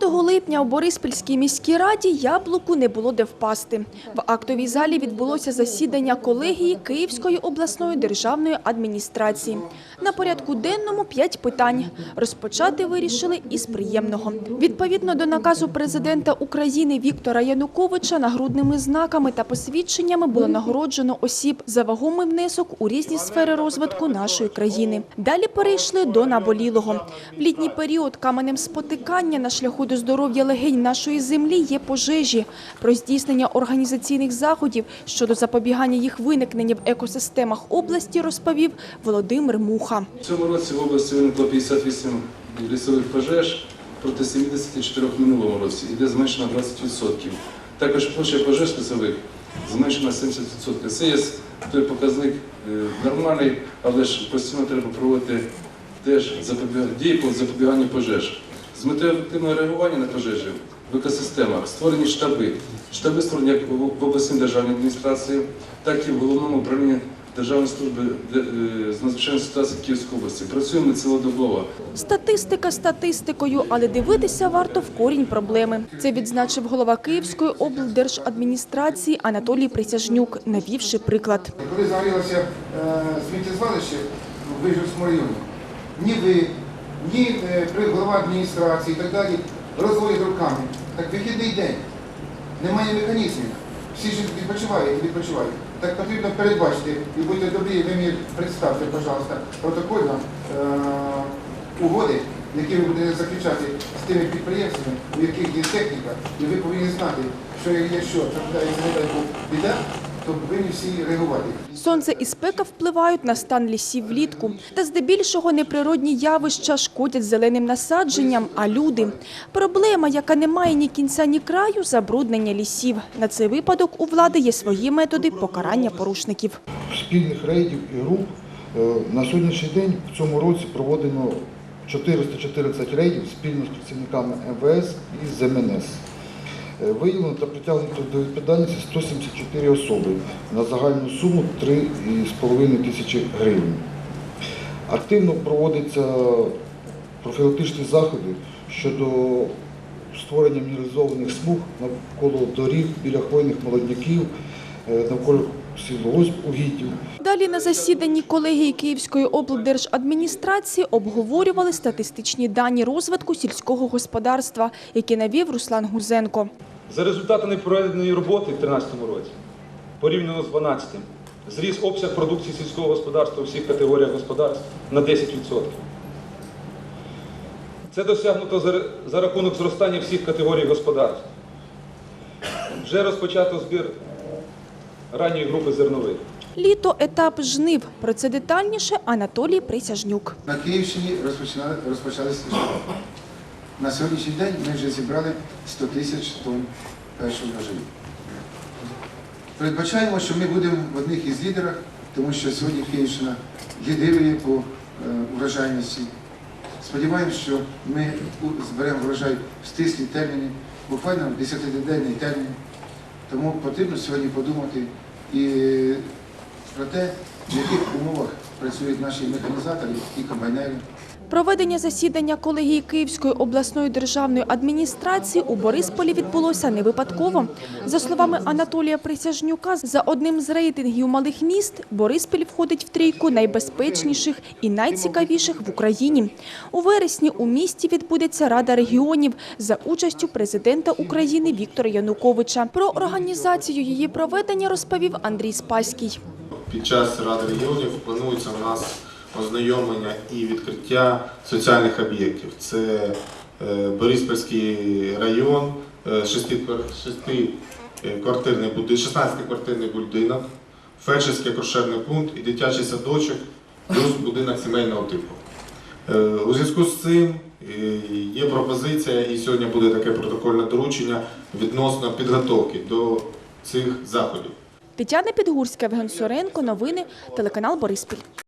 9 липня у Бориспільській міській раді яблуку не було де впасти. В актовій залі відбулося засідання колегії Київської обласної державної адміністрації. На порядку денному п'ять питань. Розпочати вирішили із приємного. Відповідно до наказу президента України Віктора Януковича нагрудними знаками та посвідченнями було нагороджено осіб за вагомий внесок у різні сфери розвитку нашої країни. Далі перейшли до наболілого. В літній період каменем спотикання на шляху до здоров'я легень нашої землі є пожежі. Про здійснення організаційних заходів щодо запобігання їх виникнення в екосистемах області розповів Володимир Муха. В цьому році в області виникло 58 лісових пожеж проти 74 в минулому році, і зменшено 20%. Також площа пожеж лісових зменшена 70%. Це є той показник е, нормальний, але ж постійно треба проводити теж дії по запобіганню пожеж. З метою ефективного реагування на пожежі в екосистемах створені штаби. Штаби створені як в обласній державній адміністрації, так і в головному управлінні Державної служби е, з надзвичайної ситуації Київської області. Працюємо цілодобово. Статистика статистикою, але дивитися варто в корінь проблеми. Це відзначив голова Київської облдержадміністрації Анатолій Присяжнюк, навівши приклад. Коли загорілося е, сміттєзвалище в Вижівському районі, ні ви, ні е, голова адміністрації і так далі розводять руками. Так вихідний день, немає механізмів. Всі ж відпочивають і відпочивають. Так потрібно передбачити і будьте добрі, ви мені представте, пожалуйста, протокольно е, угоди, які ви будете заключати з тими підприємствами, у яких є техніка, і ви повинні знати, що якщо трапляється біда, то повинні всі реагувати. Сонце і спека впливають на стан лісів влітку. Та здебільшого неприродні явища шкодять зеленим насадженням, а люди. Проблема, яка не має ні кінця, ні краю – забруднення лісів. На цей випадок у влади є свої методи покарання порушників. спільних рейдів і груп е, на сьогоднішній день в цьому році проводено 414 рейдів спільно з працівниками МВС і ЗМНС. Е, Виявлено та притягнуто до відповідальності 174 особи на загальну суму 3,5 тисячі гривень. Активно проводяться профілактичні заходи щодо створення мінералізованих смуг навколо доріг, біля хвойних молодняків, е, Далі на засіданні колегії Київської облдержадміністрації обговорювали статистичні дані розвитку сільського господарства, які навів Руслан Гузенко. За результатами проведеної роботи в 2013 році, порівняно з 2012, зріс обсяг продукції сільського господарства у всіх категоріях господарств на 10%. Це досягнуто за, за рахунок зростання всіх категорій господарств. Вже розпочато збір ранньої групи зернових. Літо – етап жнив. Про це детальніше Анатолій Присяжнюк. На Київщині розпочалися жнива. На сьогоднішній день ми вже зібрали 100 тисяч тонн першого врожаю. Передбачаємо, що ми будемо в одних із лідерах, тому що сьогодні Київщина лідирує по е, врожайності. Сподіваємось, що ми зберемо врожай в стислі терміни, буквально в 10-денний термін. Тому потрібно сьогодні подумати і про те, в яких умовах працюють наші механізатори і комбайнери. Проведення засідання колегії Київської обласної державної адміністрації у Борисполі відбулося не випадково. За словами Анатолія Присяжнюка, за одним з рейтингів малих міст Бориспіль входить в трійку найбезпечніших і найцікавіших в Україні. У вересні у місті відбудеться Рада регіонів за участю президента України Віктора Януковича. Про організацію її проведення розповів Андрій Спаський. Під час Ради регіонів планується у нас ознайомлення і відкриття соціальних об'єктів. Це е, Бориспільський район, е, шести- шести, е, квартирний будинок, 16-квартирний фельдшерський акушерний пункт і дитячий садочок, плюс будинок сімейного типу. Е, У зв'язку з цим е, є пропозиція, і сьогодні буде таке протокольне доручення відносно підготовки до цих заходів. Тетяна Підгурська, Євген Соренко, новини, телеканал Бориспіль.